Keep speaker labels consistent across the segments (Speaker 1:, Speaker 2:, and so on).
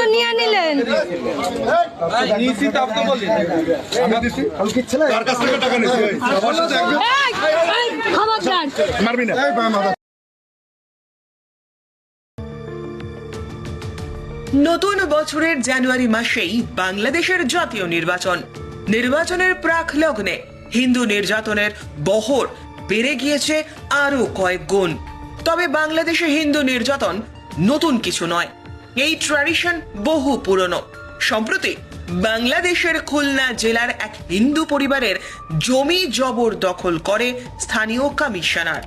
Speaker 1: তো নিয়ে নিলেন নতুন বছরের জানুয়ারি মাসেই বাংলাদেশের জাতীয় নির্বাচন নির্বাচনের প্রাক লগ্নে হিন্দু নির্যাতনের বহর বেড়ে গিয়েছে আরও কয়েক গুণ তবে বাংলাদেশে হিন্দু নির্যাতন নতুন কিছু নয় এই ট্র্যাডিশন বহু পুরনো সম্প্রতি বাংলাদেশের খুলনা জেলার এক হিন্দু পরিবারের জমি জবর দখল করে স্থানীয় কমিশনার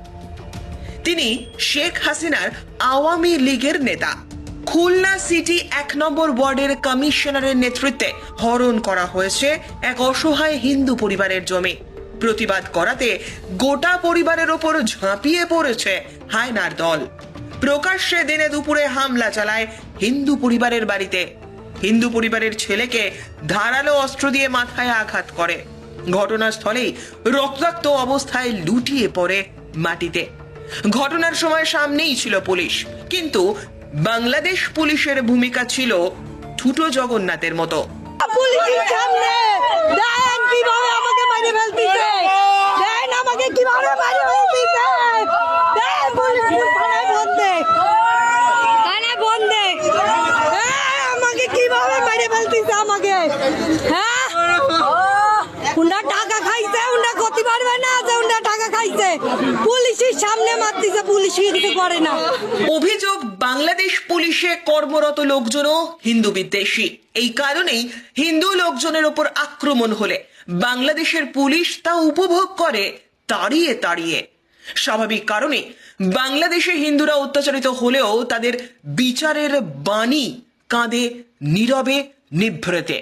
Speaker 1: তিনি শেখ হাসিনার আওয়ামী লীগের নেতা খুলনা সিটি এক নম্বর ওয়ার্ডের কমিশনারের নেতৃত্বে হরণ করা হয়েছে এক অসহায় হিন্দু পরিবারের জমি প্রতিবাদ করাতে গোটা পরিবারের ওপর ঝাঁপিয়ে পড়েছে হায়নার দল প্রকাশ্যে দিনে দুপুরে হামলা চালায় হিন্দু পরিবারের বাড়িতে হিন্দু পরিবারের ছেলেকে ধারালো অস্ত্র দিয়ে মাথায় আঘাত করে ঘটনাস্থলেই রক্তাক্ত অবস্থায় লুটিয়ে পড়ে মাটিতে ঘটনার সময় সামনেই ছিল পুলিশ কিন্তু বাংলাদেশ পুলিশের ভূমিকা ছিল ঠুটো জগন্নাথের মতো
Speaker 2: পুলিশের কিভাবে মেরে আমাকে হ্যাঁ টাকা খাইছে উনরা ক্ষতি পারবে না যে উনরা টাকা খাইছে পুলিশের সামনে মারতিছে পুলিশ করে না
Speaker 1: অভিযোগ বাংলাদেশ পুলিশে কর্মরত লোকজনও হিন্দু বিদ্বেষী এই কারণেই হিন্দু লোকজনের উপর আক্রমণ হলে বাংলাদেশের পুলিশ তা উপভোগ করে তাড়িয়ে তাড়িয়ে স্বাভাবিক কারণে বাংলাদেশে হিন্দুরা অত্যাচারিত হলেও তাদের বিচারের বাণী কাঁদে নীরবে নিভৃতে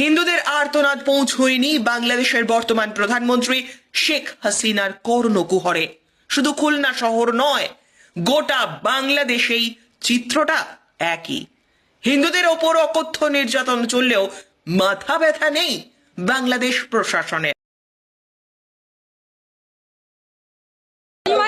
Speaker 1: হিন্দুদের আর্তনাদ পৌঁছয়নি বাংলাদেশের বর্তমান প্রধানমন্ত্রী শেখ হাসিনার কর্ণকুহরে শুধু খুলনা শহর নয় গোটা বাংলাদেশেই চিত্রটা একই হিন্দুদের ওপর অকথ্য নির্যাতন চললেও মাথা ব্যথা নেই বাংলাদেশ প্রশাসনের